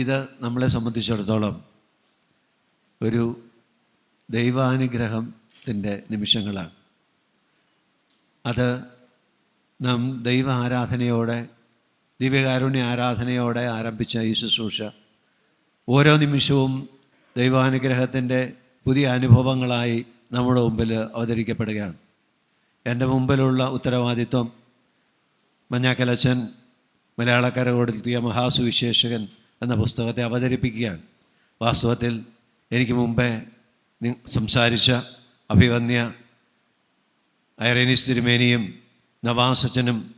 ഇത് നമ്മളെ സംബന്ധിച്ചിടത്തോളം ഒരു ദൈവാനുഗ്രഹത്തിന്റെ നിമിഷങ്ങളാണ്. അത് നാം ദൈവ ആരാധനയോടെ ദിവ്യകാരുണ്യ ആരാധനയോടെ ആരംഭിച്ച ഈ ശുശ്രൂഷ ഓരോ നിമിഷവും ദൈവാനുഗ്രഹത്തിന്റെ പുതിയ അനുഭവങ്ങളായി നമ്മുടെ മുമ്പിൽ അവതരിക്കപ്പെടുകയാണ്. എന്റെ മുമ്പിലുള്ള ഉത്തരവാദിത്വം മഞ്ഞാക്കലച്ചൻ മലയാളക്കരകോടെത്തിയ മഹാസുവിശേഷകൻ എന്ന പുസ്തകത്തെ അവതരിപ്പിക്കുകയാണ്. വാസ്തവത്തിൽ എനിക്ക് മുമ്പേ സംസാരിച്ച അഭിവന്യ ഐറേനീസ് തിരുമേനിയും നവാസ് അച്ഛനും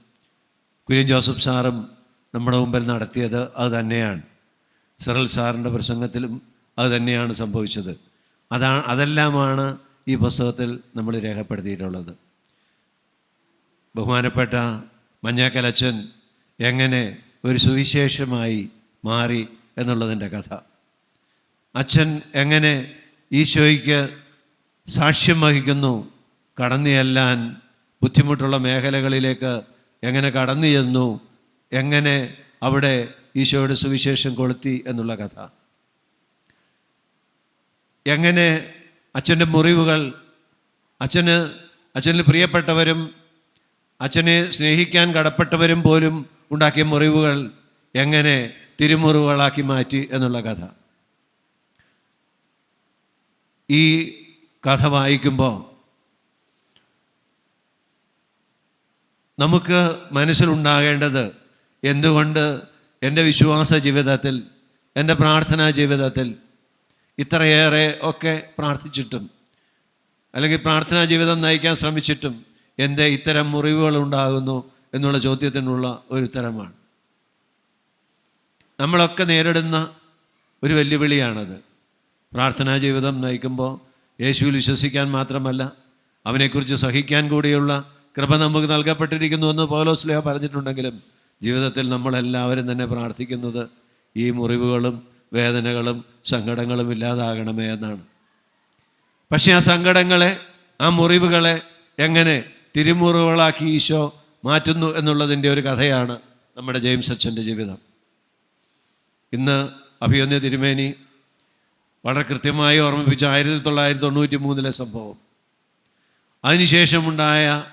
കുര്യൻ ജോസഫ് സാറും നമ്മുടെ മുമ്പിൽ നടത്തിയത് അത് തന്നെയാണ്. സിറൽ സാറിന്റെ പ്രസംഗത്തിലും അത് തന്നെയാണ് സംഭവിച്ചത്. അതാണ് അതെല്ലാമാണ് ഈ പുസ്തകത്തിൽ നമ്മൾ രേഖപ്പെടുത്തിയിട്ടുള്ളത്. ബഹുമാനപ്പെട്ട മഞ്ഞാക്കലച്ചൻ എങ്ങനെ ഒരു സുവിശേഷമായി മാറി എന്നുള്ളതിന്റെ കഥ. അച്ഛൻ എങ്ങനെ ഈശോയ്ക്ക് സാക്ഷ്യം വഹിക്കുന്നു കടന്നു ചെല്ലാൻ ബുദ്ധിമുട്ടുള്ള മേഖലകളിലേക്ക് എങ്ങനെ കടന്നു ചെന്നു എങ്ങനെ അവിടെ ഈശോയുടെ സുവിശേഷം കൊളുത്തി എന്നുള്ള കഥ. എങ്ങനെ അച്ഛന്റെ മുറിവുകൾ അച്ഛന് അച്ഛന് പ്രിയപ്പെട്ടവരും അച്ഛനെ സ്നേഹിക്കാൻ കടപ്പെട്ടവരും പോലും ഉണ്ടാക്കിയ മുറിവുകൾ എങ്ങനെ തിരുമുറിവുകളാക്കി മാറ്റി എന്നുള്ള കഥ. ഈ കഥ വായിക്കുമ്പോൾ നമുക്ക് മനസ്സിലുണ്ടാകേണ്ടത് എന്തുകൊണ്ട് എന്റെ വിശ്വാസ ജീവിതത്തിൽ എന്റെ പ്രാർത്ഥനാ ജീവിതത്തിൽ ഇത്രയേറെ ഒക്കെ പ്രാർത്ഥിച്ചിട്ടും അല്ലെങ്കിൽ പ്രാർത്ഥനാ ജീവിതം നയിക്കാൻ ശ്രമിച്ചിട്ടും എന്റെ ഇത്തരം മുറിവുകൾ ഉണ്ടാകുന്നു എന്നുള്ള ചോദ്യത്തിനുള്ള ഒരു ഉത്തരമാണ്. നമ്മളൊക്കെ നേരിടുന്ന ഒരു വെല്ലുവിളിയാണത്. പ്രാർത്ഥനാ ജീവിതം നയിക്കുമ്പോൾ യേശുവിൽ വിശ്വസിക്കാൻ മാത്രമല്ല അവനെക്കുറിച്ച് സഹിക്കാൻ കൂടിയുള്ള കൃപ നമുക്ക് നൽകപ്പെട്ടിരിക്കുന്നു എന്ന് പൗലോസ്ലേഹ പറഞ്ഞിട്ടുണ്ടെങ്കിലും ജീവിതത്തിൽ നമ്മളെല്ലാവരും തന്നെ പ്രാർത്ഥിക്കുന്നത് ഈ മുറിവുകളും വേദനകളും സങ്കടങ്ങളും ഇല്ലാതാകണമേ എന്നാണ്. പക്ഷേ ആ സങ്കടങ്ങളെ ആ മുറിവുകളെ എങ്ങനെ തിരുമുറിവുകളാക്കി ഈശോ മാറ്റുന്നു എന്നുള്ളതിന്റെ ഒരു കഥയാണ് നമ്മുടെ ജെയിംസ് അച്ഛന്റെ ജീവിതം. ഇന്ന് അഭിയന്യ തിരുമേനി വളരെ കൃത്യമായി ഓർമ്മിപ്പിച്ച ആയിരത്തി തൊള്ളായിരത്തി തൊണ്ണൂറ്റി മൂന്നിലെ സംഭവം. അതിനുശേഷമുണ്ടായ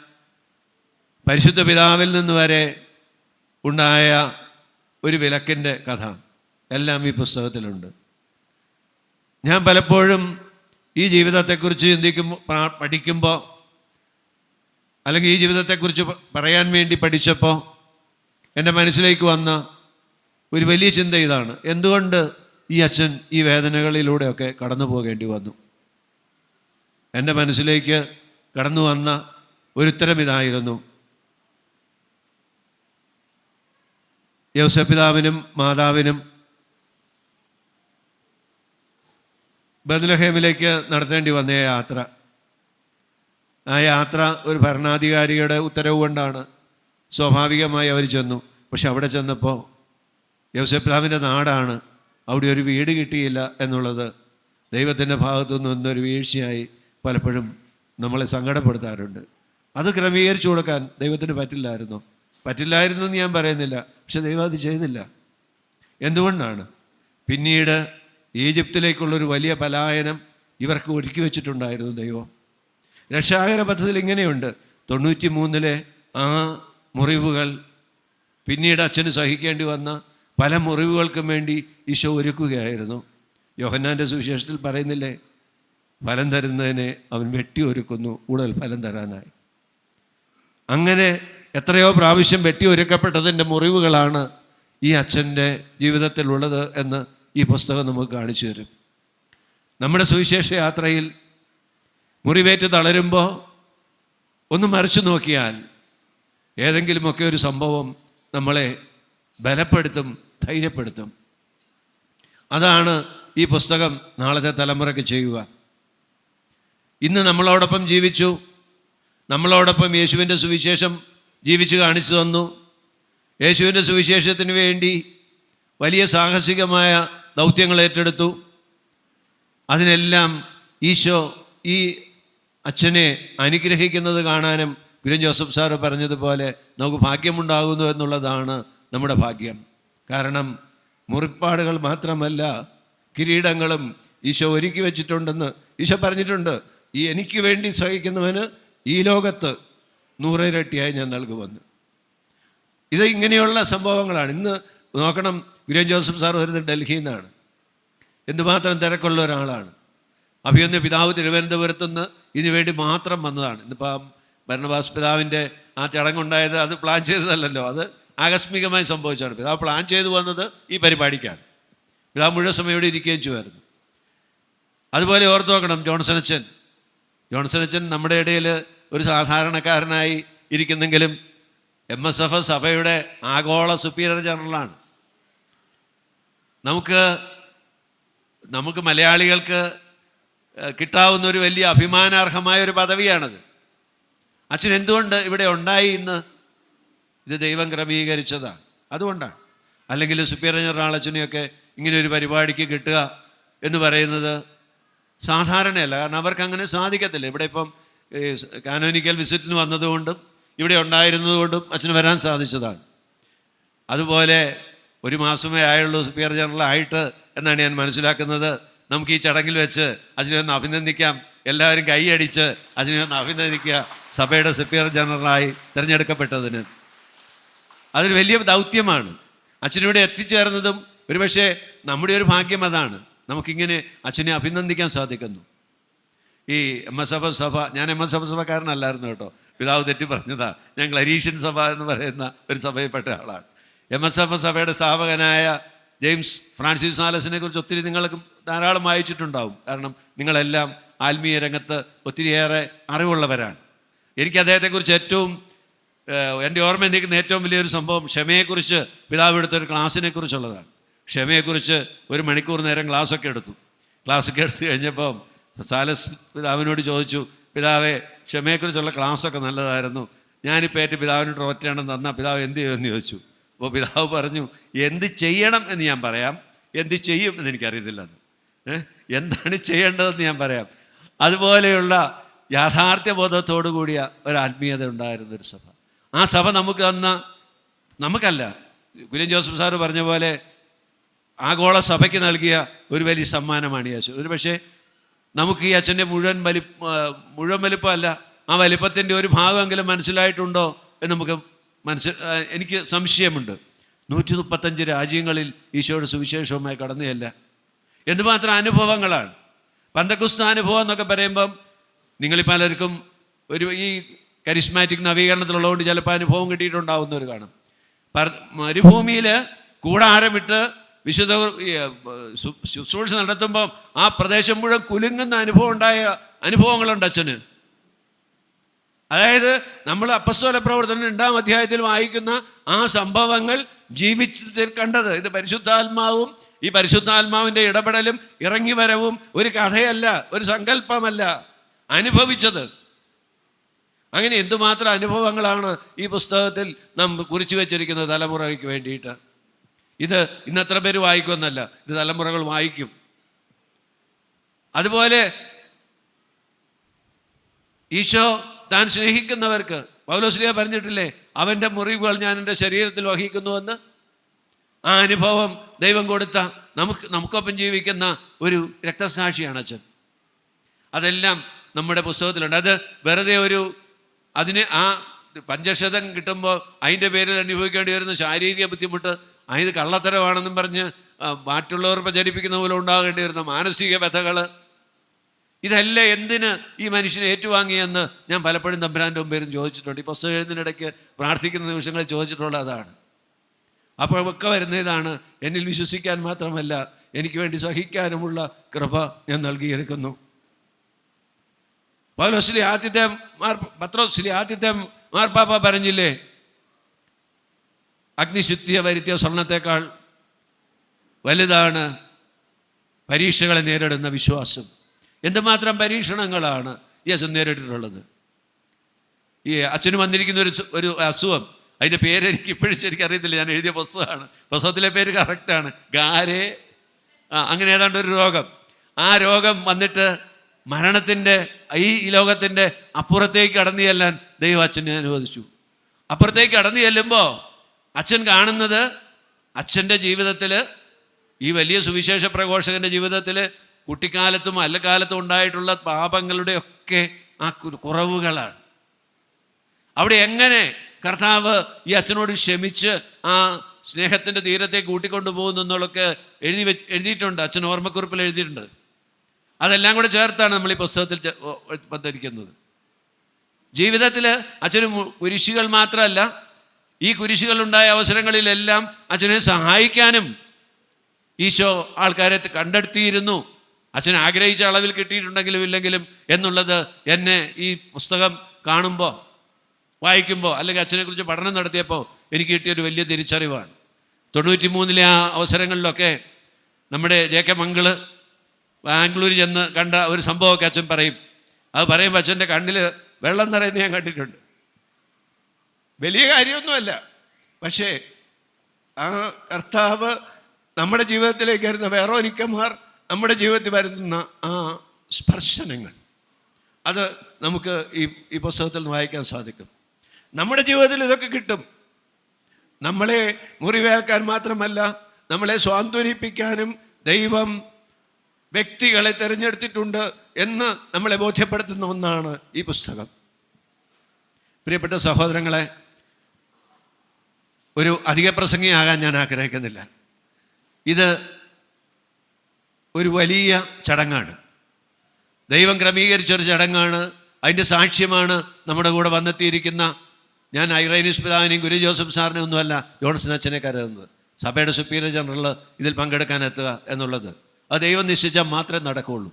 പരിശുദ്ധ പിതാവിൽ നിന്ന് വരെ ഉണ്ടായ ഒരു വിലക്കിന്റെ കഥ എല്ലാം ഈ പുസ്തകത്തിലുണ്ട്. ഞാൻ പലപ്പോഴും ഈ ജീവിതത്തെക്കുറിച്ച് ചിന്തിക്കുമ്പോൾ പഠിക്കുമ്പോൾ അല്ലെങ്കിൽ ഈ ജീവിതത്തെക്കുറിച്ച് പറയാൻ വേണ്ടി പഠിച്ചപ്പോൾ എന്റെ മനസ്സിലേക്ക് വന്ന ഒരു വലിയ ചിന്ത ഇതാണ്. എന്തുകൊണ്ട് ഈ അച്ഛൻ ഈ വേദനകളിലൂടെയൊക്കെ കടന്നു പോകേണ്ടി വന്നു? എന്റെ മനസ്സിലേക്ക് കടന്നു വന്ന ഒരുത്തരം ഇതായിരുന്നു. യൗസപിതാവിനും മാതാവിനും ബദലഹേമിലേക്ക് നടത്തേണ്ടി വന്ന യാത്ര. ആ യാത്ര ഒരു ഭരണാധികാരിയുടെ ഉത്തരവ് കൊണ്ടാണ് സ്വാഭാവികമായി അവർ ചെന്നു. പക്ഷെ അവിടെ ചെന്നപ്പോൾ യൗസപിതാവിന്റെ നാടാണ്. അവിടെ ഒരു വീട് കിട്ടിയില്ല എന്നുള്ളത് ദൈവത്തിന്റെ ഭാഗത്തു നിന്നൊരു വീഴ്ചയായി പലപ്പോഴും നമ്മളെ സങ്കടപ്പെടുത്താറുണ്ട്. അത് ക്രമീകരിച്ചു കൊടുക്കാൻ ദൈവത്തിന് പറ്റില്ലായിരുന്നു? പറ്റില്ലായിരുന്നു എന്ന് ഞാൻ പറയുന്നില്ല പക്ഷെ ദൈവം അത് ചെയ്യുന്നില്ല. എന്തുകൊണ്ടാണ്? പിന്നീട് ഈജിപ്തിലേക്കുള്ളൊരു വലിയ പലായനം ഇവർക്ക് ഒരുക്കി വെച്ചിട്ടുണ്ടായിരുന്നു ദൈവം. രക്ഷാകര പദ്ധതിയിൽ ഇങ്ങനെയുണ്ട്. തൊണ്ണൂറ്റി മൂന്നിലെ ആ മുറിവുകൾ പിന്നീട് അച്ഛന് സഹിക്കേണ്ടി വന്ന പല മുറിവുകൾക്കും വേണ്ടി ഈശോ ഒരുക്കുകയായിരുന്നു. യോഹന്നാന്റെ സുവിശേഷത്തിൽ പറയുന്നില്ലേ? ഫലം തരുന്നതിനെ അവൻ വെട്ടി ഒരുക്കുന്നു കൂടുതൽ ഫലം തരാനായി. അങ്ങനെ എത്രയോ പ്രാവശ്യം വെട്ടി ഒരുക്കപ്പെട്ടതിന്റെ മുറിവുകളാണ് ഈ അച്ഛന്റെ ജീവിതത്തിലുള്ളത് എന്ന് ഈ പുസ്തകം നമുക്ക് കാണിച്ചു തരും. നമ്മുടെ സുവിശേഷ യാത്രയിൽ മുറിവേറ്റ് തളരുമ്പോൾ ഒന്ന് മറിച്ചു നോക്കിയാൽ ഏതെങ്കിലുമൊക്കെ ഒരു സംഭവം നമ്മളെ ബലപ്പെടുത്തും ധൈര്യപ്പെടുത്തും. അതാണ് ഈ പുസ്തകം നാളത്തെ തലമുറയ്ക്ക് ചെയ്യുക. ഇന്ന് നമ്മളോടൊപ്പം ജീവിച്ചു. നമ്മളോടൊപ്പം യേശുവിന്റെ സുവിശേഷം ജീവിച്ച് കാണിച്ചു തന്നു. യേശുവിന്റെ സുവിശേഷത്തിന് വേണ്ടി വലിയ സാഹസികമായ ദൗത്യങ്ങൾ ഏറ്റെടുത്തു. അതിനെല്ലാം ഈശോ ഈ അച്ഛനെ അനുഗ്രഹിക്കുന്നത് കാണാനും ഗുരു ജോസഫ് സാറ് പറഞ്ഞതുപോലെ നമുക്ക് ഭാഗ്യമുണ്ടാകുന്നു എന്നുള്ളതാണ് നമ്മുടെ ഭാഗ്യം. കാരണം മുറിപ്പാടുകൾ മാത്രമല്ല കിരീടങ്ങളും ഈശോ ഒരുക്കി വെച്ചിട്ടുണ്ടെന്ന് ഈശോ പറഞ്ഞിട്ടുണ്ട്. ഈ എനിക്ക് വേണ്ടി സഹിക്കുന്നവന് ഈ ലോകത്ത് നൂറിരട്ടിയായി ഞാൻ നൽകുമെന്ന്. ഇത് ഇങ്ങനെയുള്ള സംഭവങ്ങളാണ്. ഇന്ന് നോക്കണം ഗുരുവൻ ജോസഫ് സാർ വരുന്നത് ഡൽഹിയിൽ നിന്നാണ് എന്തുമാത്രം തിരക്കുള്ള ഒരാളാണ്. അഭിയൊന്ന് പിതാവ് തിരുവനന്തപുരത്തു നിന്ന് ഇതിനു വേണ്ടി മാത്രം വന്നതാണ്. ഇന്നിപ്പോൾ ഭരണവാസ് പിതാവിന്റെ ആ ചടങ്ങുണ്ടായത് അത് പ്ലാൻ ചെയ്തതല്ലല്ലോ. അത് ആകസ്മികമായി സംഭവിച്ചാണ് പിതാവ് പ്ലാൻ ചെയ്തു വന്നത് ഈ പരിപാടിക്കാണ്. പിതാവ് മുഴുവൻ സമയം ഇവിടെ ഇരിക്കുകയും ചെയ്യുമായിരുന്നു. അതുപോലെ ഓർത്ത് നോക്കണം ജോൺസൺ അച്ഛൻ. ജോൺസൺ അച്ഛൻ നമ്മുടെ ഇടയിൽ ഒരു സാധാരണക്കാരനായി ഇരിക്കുന്നെങ്കിലും എം എസ് എഫ് സഭയുടെ ആഗോള സുപ്പീരിയർ ജനറലാണ് നമുക്ക് നമുക്ക് മലയാളികൾക്ക് കിട്ടാവുന്ന ഒരു വലിയ അഭിമാനാർഹമായ ഒരു പദവിയാണത്. അച്ഛൻ എന്തുകൊണ്ട് ഇവിടെ ഉണ്ടായി ഇന്ന്? ഇത് ദൈവം ക്രമീകരിച്ചതാണ്. അതുകൊണ്ടാണ്. അല്ലെങ്കിൽ സുപ്പീരിയർ ജനറൽ അച്ഛനെയൊക്കെ ഇങ്ങനെ ഒരു പരിപാടിക്ക് കിട്ടുക എന്ന് പറയുന്നത് സാധാരണയല്ല. കാരണം അവർക്ക് അങ്ങനെ സാധിക്കത്തില്ല. ഇവിടെ ഇപ്പം കാനോനിക്കൽ വിസിറ്റിന് വന്നതുകൊണ്ടും ഇവിടെ ഉണ്ടായിരുന്നതുകൊണ്ടും അച്ഛന് വരാൻ സാധിച്ചതാണ്. അതുപോലെ ഒരു മാസമേ ആയുള്ളൂ സുപ്പിയർ ജനറൽ ആയിട്ട് എന്നാണ് ഞാൻ മനസ്സിലാക്കുന്നത്. നമുക്ക് ഈ ചടങ്ങിൽ വെച്ച് അതിനെ ഒന്ന് അഭിനന്ദിക്കാം. എല്ലാവരും കൈയടിച്ച് അതിനെ ഒന്ന് അഭിനന്ദിക്കുക. സഭയുടെ സുപ്പിയർ ജനറലായി തിരഞ്ഞെടുക്കപ്പെട്ടതിന്. അതൊരു വലിയ ദൗത്യമാണ്. അച്ഛനിവിടെ എത്തിച്ചേർന്നതും ഒരുപക്ഷെ നമ്മുടെ ഒരു ഭാഗ്യം അതാണ്. നമുക്കിങ്ങനെ അച്ഛനെ അഭിനന്ദിക്കാൻ സാധിക്കുന്നു. ഈ എം എസ് എഫ് സഭ ഞാൻ എം എസ് എഫ് സഭക്കാരനല്ലായിരുന്നു കേട്ടോ. പിതാവ് തെറ്റി പറഞ്ഞതാ. ഞങ്ങൾ ക്ലരീഷ്യൻ സഭ എന്ന് പറയുന്ന ഒരു സഭയിൽപ്പെട്ട ആളാണ്. എം എസ് എഫ് സഭയുടെ സ്ഥാപകനായ ജെയിംസ് ഫ്രാൻസിസ് നാലസിനെ കുറിച്ച് ഒത്തിരി നിങ്ങൾക്ക് ധാരാളം വായിച്ചിട്ടുണ്ടാവും. കാരണം നിങ്ങളെല്ലാം ആത്മീയ രംഗത്ത് ഒത്തിരിയേറെ അറിവുള്ളവരാണ്. എനിക്ക് അദ്ദേഹത്തെക്കുറിച്ച് ഏറ്റവും എന്റെ ഓർമ്മ നിൽക്കുന്ന ഏറ്റവും വലിയൊരു സംഭവം ക്ഷമയെക്കുറിച്ച് പിതാവ് എടുത്തൊരു ക്ലാസ്സിനെ കുറിച്ചുള്ളതാണ് ക്ഷമയെക്കുറിച്ച് ഒരു മണിക്കൂർ നേരം ക്ലാസ്സൊക്കെ എടുത്തു. ക്ലാസ്സൊക്കെ എടുത്തു കഴിഞ്ഞപ്പം സാലസ് പിതാവിനോട് ചോദിച്ചു പിതാവെ ക്ഷമയെക്കുറിച്ചുള്ള ക്ലാസ്സൊക്കെ നല്ലതായിരുന്നു. ഞാനിപ്പോൾ ഏറ്റവും പിതാവിനോട് ഒറ്റയാണെന്ന് തന്നാൽ പിതാവ് എന്ത് ചെയ്യുമെന്ന് ചോദിച്ചു. അപ്പോൾ പിതാവ് പറഞ്ഞു എന്ത് ചെയ്യണം എന്ന് ഞാൻ പറയാം. എന്ത് ചെയ്യും എന്ന് എനിക്കറിയത്തില്ല ഏഹ് എന്താണ് ചെയ്യേണ്ടതെന്ന് ഞാൻ പറയാം. അതുപോലെയുള്ള യാഥാർത്ഥ്യ ബോധത്തോടു കൂടിയ ഒരു ആത്മീയത ഉണ്ടായിരുന്ന ഒരു സഭ. ആ സഭ നമുക്ക് തന്ന നമുക്കല്ല. കുര്യൻ ജോസഫ് സാറ് പറഞ്ഞ പോലെ ആഗോള സഭയ്ക്ക് നൽകിയ ഒരു വലിയ സമ്മാനമാണ് ഈ അച്ഛൻ ഒരു പക്ഷേ നമുക്ക് ഈ അച്ഛന്റെ മുഴുവൻ വലി മുഴുവൻ വലിപ്പമല്ല ആ വലിപ്പത്തിന്റെ ഒരു ഭാഗമെങ്കിലും മനസ്സിലായിട്ടുണ്ടോ എന്ന് നമുക്ക് മനസ്സിൽ എനിക്ക് സംശയമുണ്ട്. നൂറ്റി മുപ്പത്തഞ്ച് രാജ്യങ്ങളിൽ ഈശോയുടെ സുവിശേഷവുമായി കടന്നുകയല്ല എന്തുമാത്രം അനുഭവങ്ങളാണ്. പന്തക്കുസ്ത അനുഭവം എന്നൊക്കെ പറയുമ്പം നിങ്ങൾ പലർക്കും ഒരു ഈ കരിസ്മാറ്റിക് നവീകരണത്തിലുള്ളതുകൊണ്ട് ചിലപ്പോൾ അനുഭവം കിട്ടിയിട്ടുണ്ടാവുന്നവർ കാണും. മരുഭൂമിയിൽ കൂടാരമിട്ട് വിശുദ്ധ ഈ, ശുശ്രൂഷ നടത്തുമ്പോൾ ആ പ്രദേശം മുഴുവൻ കുലുങ്ങുന്ന അനുഭവം ഉണ്ടായ അനുഭവങ്ങളുണ്ട് അച്ഛന്. അതായത് നമ്മൾ അപ്പസ്തോല പ്രവർത്തനം രണ്ടാം അധ്യായത്തിൽ വായിക്കുന്ന ആ സംഭവങ്ങൾ ജീവിച്ചു കണ്ടത്. ഇത് പരിശുദ്ധാത്മാവും ഈ പരിശുദ്ധാത്മാവിന്റെ ഇടപെടലും ഇറങ്ങി വരവും ഒരു കഥയല്ല ഒരു സങ്കല്പമല്ല അനുഭവിച്ചത്. അങ്ങനെ എന്തുമാത്രം അനുഭവങ്ങളാണ് ഈ പുസ്തകത്തിൽ നാം കുറിച്ചു വെച്ചിരിക്കുന്നത് തലമുറയ്ക്ക് വേണ്ടിയിട്ട്? ഇത് ഇന്നത്ര പേര് വായിക്കുമെന്നല്ല ഇത് തലമുറകൾ വായിക്കും. അതുപോലെ ഈശോ താൻ സ്നേഹിക്കുന്നവർക്ക് പൗലോസ്ലിയ പറഞ്ഞിട്ടില്ലേ അവന്റെ മുറിവുകൾ ഞാൻ എന്റെ ശരീരത്തിൽ വഹിക്കുന്നുവെന്ന്? ആ അനുഭവം ദൈവം കൊടുത്ത നമുക്ക് നമുക്കൊപ്പം ജീവിക്കുന്ന ഒരു രക്തസാക്ഷിയാണ് അച്ഛൻ. അതെല്ലാം നമ്മുടെ പുസ്തകത്തിലുണ്ട്. അത് വെറുതെ ഒരു അതിന് ആ പഞ്ചശതം കിട്ടുമ്പോൾ അതിന്റെ പേരിൽ അനുഭവിക്കേണ്ടി വരുന്ന ശാരീരിക ബുദ്ധിമുട്ട് അതിന് കള്ളത്തരമാണെന്നും പറഞ്ഞ് മറ്റുള്ളവർ പ്രചരിപ്പിക്കുന്ന പോലെ ഉണ്ടാകേണ്ടി വരുന്ന മാനസിക വ്യഥകൾ ഇതല്ല എന്തിന് ഈ മനുഷ്യനെ ഏറ്റുവാങ്ങിയെന്ന് ഞാൻ പലപ്പോഴും തമ്പുരാന്റെ മുമ്പേരും ചോദിച്ചിട്ടുണ്ട്. ഈ പുസ്തകം എഴുതുന്നതിനിടയ്ക്ക് പ്രാർത്ഥിക്കുന്ന നിമിഷങ്ങളിൽ ചോദിച്ചിട്ടുള്ള അതാണ്. അപ്പോൾ ഒക്കെ വരുന്ന ഇതാണ് എന്നിൽ വിശ്വസിക്കാൻ മാത്രമല്ല എനിക്ക് വേണ്ടി സഹിക്കാനുമുള്ള കൃപ ഞാൻ നൽകിയിരിക്കുന്നു. പൗലോസ്ലി ആദ്യത്തെ മാർ പത്രോസ്ലി ആദ്യത്തെ മാർപ്പാപ്പ പറഞ്ഞില്ലേ? അഗ്നിശുദ്ധിയ വരുത്തിയ സ്വർണത്തെക്കാൾ വലുതാണ് പരീക്ഷകളെ നേരിടുന്ന വിശ്വാസം. എന്തുമാത്രം പരീക്ഷണങ്ങളാണ് അച്ഛൻ നേരിട്ടിട്ടുള്ളത്? ഈ അച്ഛന് വന്നിരിക്കുന്ന ഒരു ഒരു അസുഖം. അതിന്റെ പേര് എനിക്ക് ഇപ്പോഴും ശരിക്കും അറിയത്തില്ല. ഞാൻ എഴുതിയ പുസ്തകമാണ്. പുസ്തകത്തിലെ പേര് കറക്റ്റാണ് ഗാരെ. ആ അങ്ങനെ ഏതാണ്ട് ഒരു രോഗം. ആ രോഗം വന്നിട്ട് മരണത്തിന്റെ ഈ ലോകത്തിന്റെ അപ്പുറത്തേക്ക് കടന്നു ചെല്ലാൻ ദൈവം അച്ഛനെ അനുവദിച്ചു. അപ്പുറത്തേക്ക് കടന്നു ചെല്ലുമ്പോൾ അച്ഛൻ കാണുന്നത് അച്ഛന്റെ ജീവിതത്തിൽ ഈ വലിയ സുവിശേഷ പ്രഘോഷകന്റെ ജീവിതത്തിൽ കുട്ടിക്കാലത്തും അല്ലക്കാലത്തും ഉണ്ടായിട്ടുള്ള പാപങ്ങളുടെ ഒക്കെ ആ കുറവുകളാണ്. അവിടെ എങ്ങനെ കർത്താവ് ഈ അച്ഛനോട് ക്ഷമിച്ച് ആ സ്നേഹത്തിന്റെ തീരത്തെ കൂട്ടിക്കൊണ്ടു പോകുന്നു എഴുതി വെച്ച് എഴുതിയിട്ടുണ്ട്. അച്ഛൻ ഓർമ്മക്കുറിപ്പിൽ എഴുതിയിട്ടുണ്ട്. അതെല്ലാം കൂടെ ചേർത്താണ് നമ്മൾ ഈ പുസ്തകത്തിൽ പദ്ധരിക്കുന്നത് ജീവിതത്തിൽ അച്ഛന് കുരിശികൾ മാത്രമല്ല ഈ കുരിശുകൾ ഉണ്ടായ അവസരങ്ങളിലെല്ലാം അച്ഛനെ സഹായിക്കാനും ഈശോ ആൾക്കാരെ കണ്ടെടുത്തിയിരുന്നു അച്ഛൻ ആഗ്രഹിച്ച അളവിൽ കിട്ടിയിട്ടുണ്ടെങ്കിലും ഇല്ലെങ്കിലും എന്നുള്ളത് എന്നെ ഈ പുസ്തകം കാണുമ്പോൾ വായിക്കുമ്പോൾ അല്ലെങ്കിൽ അച്ഛനെക്കുറിച്ച് പഠനം നടത്തിയപ്പോൾ എനിക്ക് കിട്ടിയൊരു വലിയ തിരിച്ചറിവാണ്. തൊണ്ണൂറ്റി മൂന്നിലെ ആ അവസരങ്ങളിലൊക്കെ നമ്മുടെ ജെ കെ മംഗൾ ബാംഗ്ലൂർ ചെന്ന് കണ്ട ഒരു സംഭവമൊക്കെ അച്ഛൻ പറയും. അത് പറയുമ്പോൾ അച്ഛന്റെ കണ്ണിൽ വെള്ളം നിറയുന്ന ഞാൻ കണ്ടിട്ടുണ്ട്. വലിയ കാര്യമൊന്നുമല്ല. പക്ഷേ ആ കർത്താവ് നമ്മുടെ ജീവിതത്തിലേക്ക് വരുന്ന വേറോനിക്കന്മാർ നമ്മുടെ ജീവിതത്തിൽ വരുന്ന ആ സ്പർശനങ്ങൾ. അത് നമുക്ക് ഈ ഈ പുസ്തകത്തിൽ നിന്ന് വായിക്കാൻ സാധിക്കും. നമ്മുടെ ജീവിതത്തിൽ ഇതൊക്കെ കിട്ടും. നമ്മളെ മുറിവേൽക്കാൻ മാത്രമല്ല നമ്മളെ സ്വാന്തനിപ്പിക്കാനും ദൈവം വ്യക്തികളെ തിരഞ്ഞെടുത്തിട്ടുണ്ട് എന്ന് നമ്മളെ ബോധ്യപ്പെടുത്തുന്ന ഒന്നാണ് ഈ പുസ്തകം. പ്രിയപ്പെട്ട സഹോദരങ്ങളെ ഒരു അധിക പ്രസംഗിയാകാൻ ഞാൻ ആഗ്രഹിക്കുന്നില്ല. ഇത് ഒരു വലിയ ചടങ്ങാണ്. ദൈവം ക്രമീകരിച്ചൊരു ചടങ്ങാണ്. അതിന്റെ സാക്ഷ്യമാണ് നമ്മുടെ കൂടെ വന്നെത്തിയിരിക്കുന്ന ഞാൻ ഐറൈനിസ് പിതാവിനെയും ഗുരു ജോസഫ് സാറിനെ ഒന്നുമല്ല ജോൺസൺ അച്ഛനെ കരുതുന്നത്. സഭയുടെ സുപ്പീരിയർ ജനറൽ ഇതിൽ പങ്കെടുക്കാൻ എത്തുക എന്നുള്ളത്. അത് ദൈവം നിശ്ചയിച്ചാൽ മാത്രമേ നടക്കുകയുള്ളൂ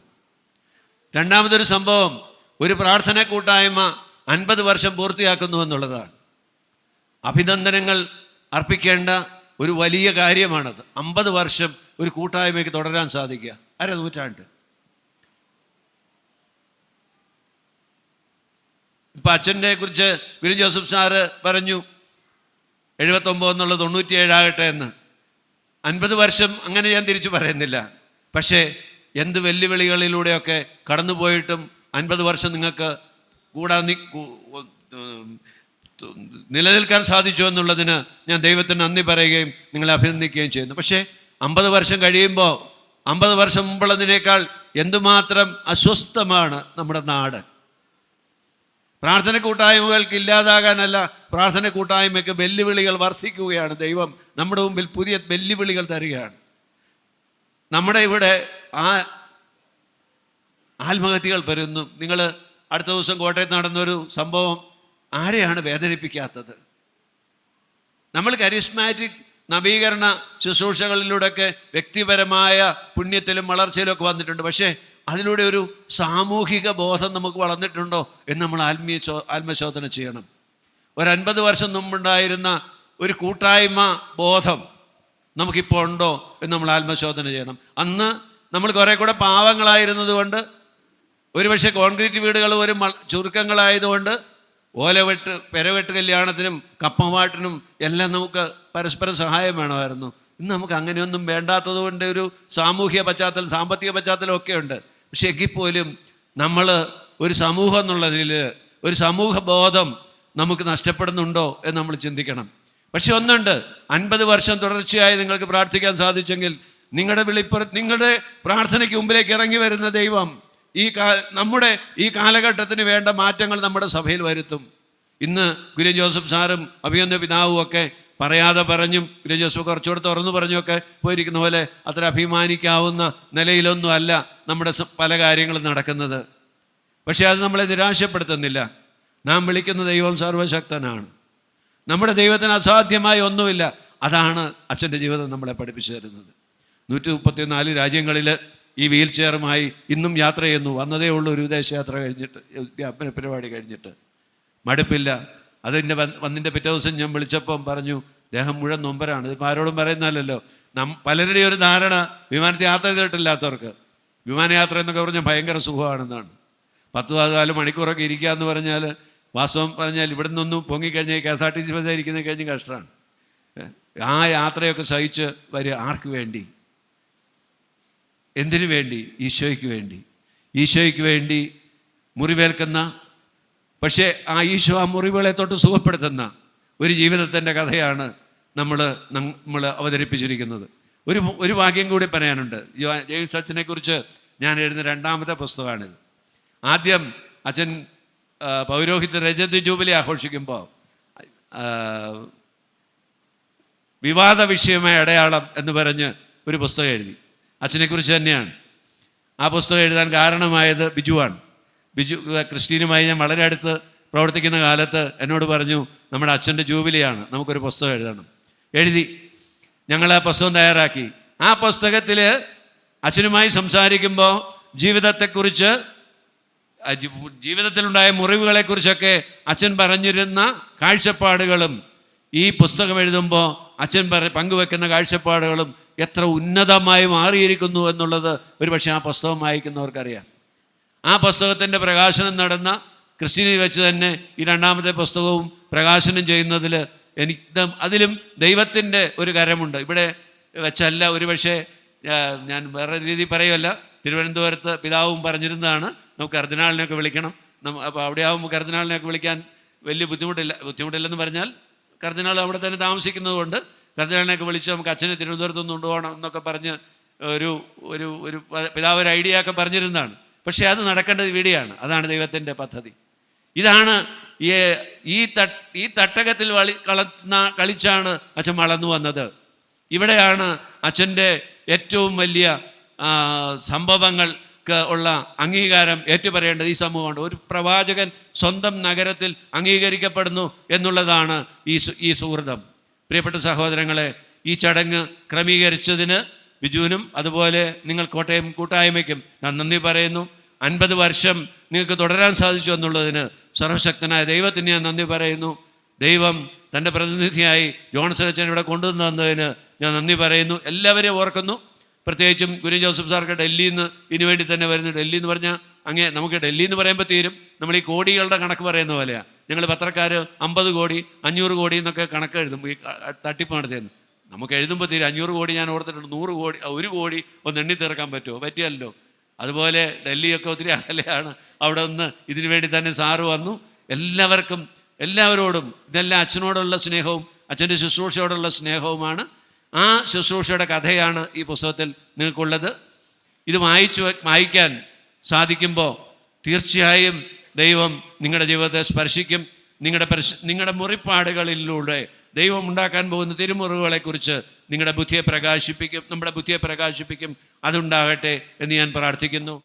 രണ്ടാമതൊരു സംഭവം ഒരു പ്രാർത്ഥന കൂട്ടായ്മ അൻപത് വർഷം പൂർത്തിയാക്കുന്നു എന്നുള്ളതാണ്. അഭിനന്ദനങ്ങൾ അർപ്പിക്കേണ്ട ഒരു വലിയ കാര്യമാണത്. അമ്പത് വർഷം ഒരു കൂട്ടായ്മയ്ക്ക് തുടരാൻ സാധിക്കുക. അര നൂറ്റാണ്ട്. ഇപ്പം അച്ഛനെ കുറിച്ച് ഗുരു ജോസഫ് സാറ് പറഞ്ഞു എഴുപത്തൊമ്പത് എന്നുള്ളത് തൊണ്ണൂറ്റിയേഴാകട്ടെ എന്ന്. അൻപത് വർഷം അങ്ങനെ ഞാൻ തിരിച്ചു പറയുന്നില്ല. പക്ഷേ എന്ത് വെല്ലുവിളികളിലൂടെയൊക്കെ കടന്നുപോയിട്ടും അൻപത് വർഷം നിങ്ങൾക്ക് കൂടാ നിലനിൽക്കാൻ സാധിച്ചു എന്നുള്ളതിന് ഞാൻ ദൈവത്തിന് നന്ദി പറയുകയും നിങ്ങളെ അഭിനന്ദിക്കുകയും ചെയ്യുന്നു. പക്ഷേ അമ്പത് വർഷം കഴിയുമ്പോൾ അമ്പത് വർഷം മുമ്പുള്ളതിനേക്കാൾ എന്തുമാത്രം അസ്വസ്ഥമാണ് നമ്മുടെ നാട്. പ്രാർത്ഥന കൂട്ടായ്മകൾക്ക് ഇല്ലാതാകാനല്ല പ്രാർത്ഥന കൂട്ടായ്മയ്ക്ക് വെല്ലുവിളികൾ വർദ്ധിക്കുകയാണ് ദൈവം. നമ്മുടെ മുമ്പിൽ പുതിയ വെല്ലുവിളികൾ തരികയാണ്. നമ്മുടെ ഇവിടെ ആ ആത്മഹത്യകൾ വരുന്നു നിങ്ങൾ അടുത്ത ദിവസം കോട്ടയത്ത് നടന്നൊരു സംഭവം ആരെയാണ് വേദനിപ്പിക്കാത്തത്? നമ്മൾ കരിസ്മാറ്റിക് നവീകരണ ശുശ്രൂഷകളിലൂടെയൊക്കെ വ്യക്തിപരമായ പുണ്യത്തിലും വളർച്ചയിലും ഒക്കെ വന്നിട്ടുണ്ട്. പക്ഷേ അതിലൂടെ ഒരു സാമൂഹിക ബോധം നമുക്ക് വളർന്നിട്ടുണ്ടോ എന്ന് നമ്മൾ ആത്മീയ ആത്മശോധന ചെയ്യണം. ഒരു അൻപത് വർഷം മുമ്പുണ്ടായിരുന്ന ഒരു കൂട്ടായ്മ ബോധം നമുക്കിപ്പോൾ ഉണ്ടോ എന്ന് നമ്മൾ ആത്മശോധന ചെയ്യണം. അന്ന് നമ്മൾ കുറെ കൂടെ പാവങ്ങളായിരുന്നത് കൊണ്ട് ഒരുപക്ഷെ കോൺക്രീറ്റ് വീടുകൾ ഒരു ചുരുക്കങ്ങളായതുകൊണ്ട് ഓലവെട്ട് പെരവെട്ട് കല്യാണത്തിനും കപ്പമാട്ടിനും എല്ലാം നമുക്ക് പരസ്പര സഹായം വേണമായിരുന്നു. ഇന്ന് നമുക്ക് അങ്ങനെയൊന്നും വേണ്ടാത്തത് കൊണ്ട് ഒരു സാമൂഹിക പശ്ചാത്തലം സാമ്പത്തിക പശ്ചാത്തലം ഒക്കെ ഉണ്ട്. പക്ഷെ എങ്കിൽ പോലും നമ്മൾ ഒരു സമൂഹം എന്നുള്ളതിൽ ഒരു സമൂഹ ബോധം നമുക്ക് നഷ്ടപ്പെടുന്നുണ്ടോ എന്ന് നമ്മൾ ചിന്തിക്കണം. പക്ഷെ ഒന്നുണ്ട്. അൻപത് വർഷം തുടർച്ചയായി നിങ്ങൾക്ക് പ്രാർത്ഥിക്കാൻ സാധിച്ചെങ്കിൽ നിങ്ങളുടെ വിളിപ്പുറ നിങ്ങളുടെ പ്രാർത്ഥനയ്ക്ക് മുമ്പിലേക്ക് ഇറങ്ങി വരുന്ന ദൈവം ഈ നമ്മുടെ ഈ കാലഘട്ടത്തിന് വേണ്ട മാറ്റങ്ങൾ നമ്മുടെ സഭയിൽ വരുത്തും. ഇന്ന് ഗുരു ജോസഫ് സാറും അഭിയന്ത പിതാവും ഒക്കെ പറയാതെ പറഞ്ഞും ഗുരു ജോസഫ് കുറച്ചുകൂടെ തുറന്നു പറഞ്ഞുമൊക്കെ പോയിരിക്കുന്ന പോലെ അത്ര അഭിമാനിക്കാവുന്ന നിലയിലൊന്നും അല്ല നമ്മുടെ പല കാര്യങ്ങളും നടക്കുന്നത്. പക്ഷേ അത് നമ്മളെ നിരാശപ്പെടുത്തുന്നില്ല. നാം വിളിക്കുന്ന ദൈവം സർവശക്തനാണ്. നമ്മുടെ ദൈവത്തിന് അസാധ്യമായ ഒന്നുമില്ല. അതാണ് അച്ഛന്റെ ജീവിതം നമ്മളെ പഠിപ്പിച്ചു തരുന്നത്. നൂറ്റി മുപ്പത്തിനാല് രാജ്യങ്ങളിൽ ഈ വീൽ ചെയറുമായി ഇന്നും യാത്ര ചെയ്യുന്നു. വന്നതേ ഉള്ളൂ ഒരു വിദേശയാത്ര കഴിഞ്ഞിട്ട് വ്യാപന പരിപാടി കഴിഞ്ഞിട്ട്. മടുപ്പില്ല. അതിന്റെ വന്നിന്റെ പിറ്റേ ദിവസം ഞാൻ വിളിച്ചപ്പം പറഞ്ഞു ദേഹം മുഴുവൻ നൊമ്പരാണ്. ഇതിപ്പോൾ ആരോടും പറയുന്നല്ലോ നം പലരുടെയും ഒരു ധാരണ വിമാനത്തിൽ യാത്ര ചെയ്തിട്ടില്ലാത്തവർക്ക്. വിമാനയാത്ര എന്നൊക്കെ പറഞ്ഞാൽ ഭയങ്കര സുഖമാണെന്നാണ്. പത്ത് പതിനാല് മണിക്കൂറൊക്കെ ഇരിക്കുക എന്ന് പറഞ്ഞാൽ വാസ്തവം പറഞ്ഞാൽ ഇവിടെ നിന്നൊന്നും പൊങ്ങിക്കഴിഞ്ഞാൽ K S R T C bus ഇരിക്കുന്ന കഴിഞ്ഞ് കഷ്ടമാണ്. ആ യാത്രയൊക്കെ സഹിച്ച് വരിക ആർക്ക് വേണ്ടി? എന്തിനു വേണ്ടി? ഈശോയ്ക്ക് വേണ്ടി. ഈശോയ്ക്ക് വേണ്ടി മുറിവേൽക്കുന്ന പക്ഷേ ആ ഈശോ ആ മുറിവുകളെ തൊട്ട് സുഖപ്പെടുത്തുന്ന ഒരു ജീവിതത്തിന്റെ കഥയാണ് നമ്മൾ നമ്മൾ അവതരിപ്പിച്ചിരിക്കുന്നത്. ഒരു ഒരു വാക്യം കൂടി പറയാനുണ്ട്. ജെയിംസ് അച്ഛനെ കുറിച്ച് ഞാൻ എഴുതുന്ന രണ്ടാമത്തെ പുസ്തകമാണിത്. ആദ്യം അച്ഛൻ പൗരോഹിത്യ രജത ജൂബിലി ആഘോഷിക്കുമ്പോൾ വിവാദ വിഷയമായ അടയാളം എന്ന് പറഞ്ഞ് ഒരു പുസ്തകം എഴുതി. അച്ഛനെക്കുറിച്ച് തന്നെയാണ്. ആ പുസ്തകം എഴുതാൻ കാരണമായത് ബിജുവാണ്. ബിജു ക്രിസ്റ്റീനുമായി ഞാൻ വളരെ അടുത്ത് പ്രവർത്തിക്കുന്ന കാലത്ത് എന്നോട് പറഞ്ഞു നമ്മുടെ അച്ഛന്റെ ജൂബിലിയാണ് നമുക്കൊരു പുസ്തകം എഴുതണം. എഴുതി. ഞങ്ങൾ ആ പുസ്തകം തയ്യാറാക്കി. ആ പുസ്തകത്തിൽ അച്ഛനുമായി സംസാരിക്കുമ്പോൾ ജീവിതത്തെക്കുറിച്ച് ജീവിതത്തിലുണ്ടായ മുറിവുകളെക്കുറിച്ചൊക്കെ അച്ഛൻ പറഞ്ഞിരുന്ന കാഴ്ചപ്പാടുകളും ഈ പുസ്തകം എഴുതുമ്പോൾ അച്ഛൻ പറ പങ്കുവെക്കുന്ന കാഴ്ചപ്പാടുകളും എത്ര ഉന്നതമായി മാറിയിരിക്കുന്നു എന്നുള്ളത് ഒരുപക്ഷെ ആ പുസ്തകം വായിക്കുന്നവർക്കറിയാം. ആ പുസ്തകത്തിന്റെ പ്രകാശനം നടന്ന ക്രിസ്ത്യനിൽ വെച്ച് തന്നെ ഈ രണ്ടാമത്തെ പുസ്തകവും പ്രകാശനം ചെയ്യുന്നതിൽ എനിക്ക് അതിലും ദൈവത്തിന്റെ ഒരു കരമുണ്ട്. ഇവിടെ വെച്ചല്ല ഒരുപക്ഷെ ഞാൻ വേറെ രീതി പറയുമല്ല തിരുവനന്തപുരത്ത് പിതാവും പറഞ്ഞിരുന്നതാണ് നമുക്ക് കർദിനാളിനെയൊക്കെ വിളിക്കണം. അപ്പോൾ അവിടെ ആകുമ്പോൾ കർദിനാളിനെയൊക്കെ വിളിക്കാൻ വലിയ ബുദ്ധിമുട്ടില്ല ബുദ്ധിമുട്ടില്ലെന്ന് പറഞ്ഞാൽ കർദിനാൾ അവിടെ തന്നെ താമസിക്കുന്നതുകൊണ്ട് കർദിനാളിനെയൊക്കെ വിളിച്ച് നമുക്ക് അച്ഛനെ തിരുവനന്തപുരത്ത് നിന്ന് കൊണ്ടുപോകണം എന്നൊക്കെ പറഞ്ഞ് ഒരു ഒരു ഒരു പിതാവ് ഒരു ഐഡിയ ഒക്കെ പറഞ്ഞിരുന്നതാണ്. പക്ഷേ അത് നടക്കേണ്ടത് ഇവിടെയാണ്. അതാണ് ദൈവത്തിന്റെ പദ്ധതി. ഇതാണ് ഈ തട്ട് ഈ തട്ടകത്തിൽ വളി കളന്ന കളിച്ചാണ് അച്ഛൻ വളർന്നു വന്നത്. ഇവിടെയാണ് അച്ഛന്റെ ഏറ്റവും വലിയ ആ, സംഭവങ്ങൾക്ക് ഉള്ള അംഗീകാരം ഏറ്റുപറയേണ്ടത് ഈ സമൂഹമുണ്ട് ഒരു പ്രവാചകൻ സ്വന്തം നഗരത്തിൽ അംഗീകരിക്കപ്പെടുന്നു എന്നുള്ളതാണ് ഈ ഈ സുഹൃതം. പ്രിയപ്പെട്ട സഹോദരങ്ങളെ ഈ ചടങ്ങ് ക്രമീകരിച്ചതിന് ബിജുവിനും അതുപോലെ നിങ്ങൾ കോട്ടയം കൂട്ടായ്മയ്ക്കും ഞാൻ നന്ദി പറയുന്നു. അൻപത് വർഷം നിങ്ങൾക്ക് തുടരാൻ സാധിച്ചു എന്നുള്ളതിന് സർവശക്തനായ ദൈവത്തിന് ഞാൻ നന്ദി പറയുന്നു. ദൈവം തന്റെ പ്രതിനിധിയായി ജോൺസൺ അച്ഛൻ ഇവിടെ കൊണ്ടുവന്നതിന് ഞാൻ നന്ദി പറയുന്നു. എല്ലാവരെയും ഓർക്കുന്നു. പ്രത്യേകിച്ചും കുര്യൻ ജോസഫ് സാർക്ക് ഡൽഹിയിൽ നിന്ന് ഇതിനു വേണ്ടി തന്നെ വരുന്നു. ഡൽഹി എന്ന് പറഞ്ഞാൽ അങ്ങേ നമുക്ക് ഡൽഹി എന്ന് പറയുമ്പോൾ തീരും. നമ്മൾ ഈ കോടികളുടെ കണക്ക് പറയുന്ന പോലെയാണ് ഞങ്ങൾ പത്രക്കാർ അമ്പത് കോടി അഞ്ഞൂറ് കോടി എന്നൊക്കെ കണക്ക് എഴുതും. ഈ തട്ടിപ്പ് നടത്തിയെന്ന്. നമുക്ക് എഴുതുമ്പോൾ തീരും. അഞ്ഞൂറ് കോടി ഞാൻ ഓർത്തിട്ടുണ്ട്. നൂറ് കോടി ഒരു കോടി ഒന്ന് എണ്ണി തീർക്കാൻ പറ്റുമോ? പറ്റിയല്ലോ. അതുപോലെ ഡൽഹിയൊക്കെ ഒത്തിരി അകലെയാണ്. അവിടെ നിന്ന് ഇതിനു വേണ്ടി തന്നെ സാറ് വന്നു. എല്ലാവർക്കും എല്ലാവരോടും ഇതെല്ലാം അച്ഛനോടുള്ള സ്നേഹവും അച്ഛന്റെ ശുശ്രൂഷയോടുള്ള സ്നേഹവുമാണ് ആ ശുശ്രൂഷയുടെ കഥയാണ് ഈ പുസ്തകത്തിൽ നിങ്ങൾക്കുള്ളത്. ഇത് വായിച്ചു വായിക്കാൻ സാധിക്കുമ്പോൾ തീർച്ചയായും ദൈവം നിങ്ങളുടെ ജീവിതത്തെ സ്പർശിക്കും. നിങ്ങളുടെ പരിശ നിങ്ങളുടെ മുറിപ്പാടുകളിലൂടെ ദൈവം ഉണ്ടാക്കാൻ പോകുന്ന തിരുമുറിവുകളെക്കുറിച്ച് നിങ്ങളുടെ ബുദ്ധിയെ പ്രകാശിപ്പിക്കും. നമ്മുടെ ബുദ്ധിയെ പ്രകാശിപ്പിക്കും. അതുണ്ടാകട്ടെ എന്ന് ഞാൻ പ്രാർത്ഥിക്കുന്നു.